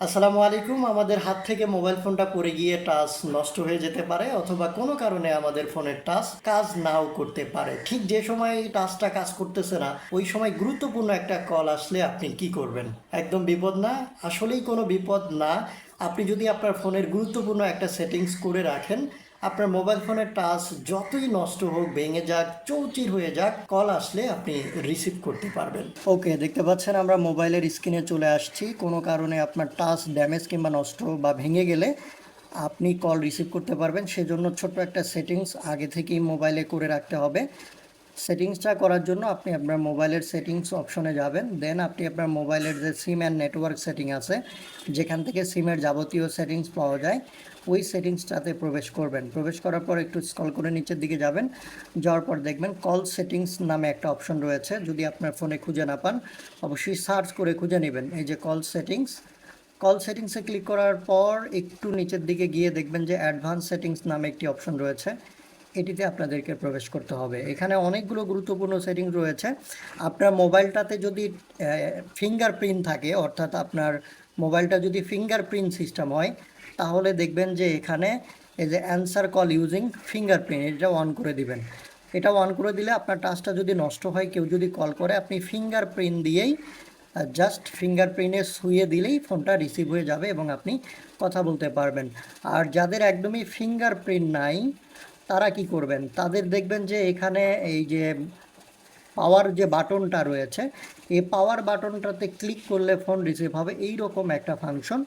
আসসালামু আলাইকুম। আমাদের হাত থেকে মোবাইল ফোনটা পড়ে গিয়ে টাচ নষ্ট হয়ে যেতে পারে অথবা কোনো কারণে আমাদের ফোনের টাচ কাজ নাও করতে পারে। ঠিক যে সময় টাচটা কাজ করতেছে না, ওই সময় গুরুত্বপূর্ণ একটা কল আসলে আপনি কি করবেন? একদম বিপদ না। আসলেই কোনো বিপদ না। আপনি যদি আপনার ফোনের গুরুত্বপূর্ণ একটা সেটিংস করে রাখেন আপনার মোবাইল ফোনের টাচ যতই নষ্ট হোক, ভেঙে যাক, চৌচির হয়ে যাক কল আসলে আপনি রিসিভ করতে পারবেন। ওকে দেখতে পাচ্ছেন আমরা মোবাইলের স্ক্রিনে চলে আসছি। কোনো কারণে আপনার টাচ ড্যামেজ কিংবা নষ্ট বা ভেঙে গেলে আপনি কল রিসিভ করতে পারবেন। সেজন্য ছোট্ট একটা সেটিংস আগে থেকেই মোবাইলে করে রাখতে হবে। সেটিংসটা করার জন্য আপনি আপনার মোবাইলের সেটিংস অপশনে যাবেন। দেন আপনি আপনার মোবাইলের যে সিম অ্যান্ড নেটওয়ার্ক সেটিং আছে, যেখান থেকে সিমের যাবতীয় সেটিংস পাওয়া যায়, ওই সেটিংসটাতে প্রবেশ করবেন। প্রবেশ করার পর একটু স্ক্রল করে নিচের দিকে যাবেন। যাওয়ার পর দেখবেন কল সেটিংস নামে একটা অপশন রয়েছে। যদি আপনার ফোনে খুঁজে না পান, অবশ্যই সার্চ করে খুঁজে নেবেন। এই যে কল সেটিংস কল সেটিংসে ক্লিক করার পর একটু নিচের দিকে গিয়ে দেখবেন যে অ্যাডভান্স সেটিংস নামে একটি অপশন রয়েছে। এটিতে আপনাদেরকে প্রবেশ করতে হবে। এখানে অনেকগুলো গুরুত্বপূর্ণ সেটিংস রয়েছে। আপনার মোবাইলটাতে যদি ফিঙ্গারপ্রিন্ট থাকে, অর্থাৎ আপনার মোবাইলটা যদি ফিঙ্গারপ্রিন্ট সিস্টেম হয়, তাহলে দেখবেন যে এখানে এই যে অ্যান্সার কল ইউজিং ফিঙ্গারপ্রিন্ট এটা অন করে দিবেন। এটা অন করে দিলে আপনার টাচটা যদি নষ্ট হয়, কেউ যদি কল করে, আপনি ফিঙ্গারপ্রিন্ট দিয়েই জাস্ট ফিঙ্গারপ্রিন্টে শুয়ে দিলেই ফোনটা রিসিভ হয়ে যাবে এবং আপনি কথা বলতে পারবেন। আর যাদের একদমই ফিঙ্গারপ্রিন্ট নাই তারা কি করবেন? তাদের দেখবেন যে এখানে এই যে পাওয়ার যে বাটনটা রয়েছে, এই পাওয়ার বাটনটাতে ক্লিক করলে ফোন রিসিভ হবে। এই রকম একটা ফাংশন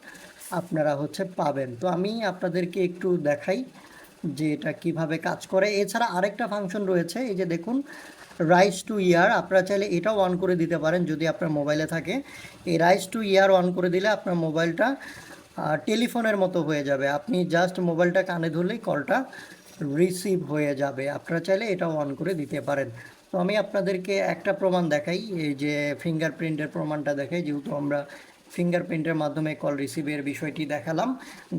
আপনারা হচ্ছে পাবেন। তো আমি আপনাদেরকে একটু দেখাই যে এটা কীভাবে কাজ করে। এছাড়া আরেকটা ফাংশন রয়েছে, এই যে দেখুন রাইস টু ইয়ার আপনারা চাইলে এটাও অন করে দিতে পারেন যদি আপনার মোবাইলে থাকে। এই রাইস টু ইয়ার অন করে দিলে আপনার মোবাইলটা টেলিফোনের মতো হয়ে যাবে। আপনি জাস্ট মোবাইলটা কানে ধরলেই কলটা রিসিভ হয়ে যাবে। আপনারা চাইলে এটাও অন করে দিতে পারেন। তো আমি আপনাদেরকে একটা প্রমাণ দেখাই, এই যে ফিঙ্গারপ্রিন্টের প্রমাণটা দেখাই, যেহেতু আমরা ফিঙ্গারপ্রিন্টের মাধ্যমে কল রিসিভের বিষয়টি দেখালাম।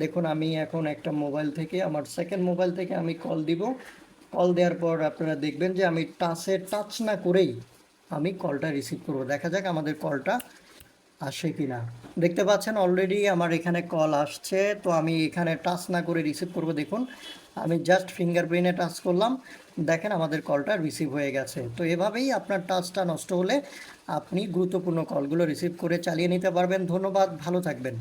দেখুন, আমি এখন একটা মোবাইল থেকে, আমার সেকেন্ড মোবাইল থেকে আমি কল দিব। কল দেওয়ার পর আপনারা দেখবেন যে আমি টাচে টাচ না করেই আমি কলটা রিসিভ করব। দেখা যাক আমাদের কলটা আসে কি না দেখতে পাচ্ছেন অলরেডি আমার এখানে কল আসছে, তো আমি এখানে টাচ না করে রিসিভ করব, দেখুন। আমি জাস্ট ফিঙ্গারপ্রিন্টে টাচ করলাম, দেখেন আমাদের কলটা রিসিভ হয়ে গেছে। তো এভাবেই আপনার টাচটা নষ্ট হলে আপনি গুরুত্বপূর্ণ কলগুলো রিসিভ করে চালিয়ে নিতে পারবেন। ধন্যবাদ, ভালো থাকবেন।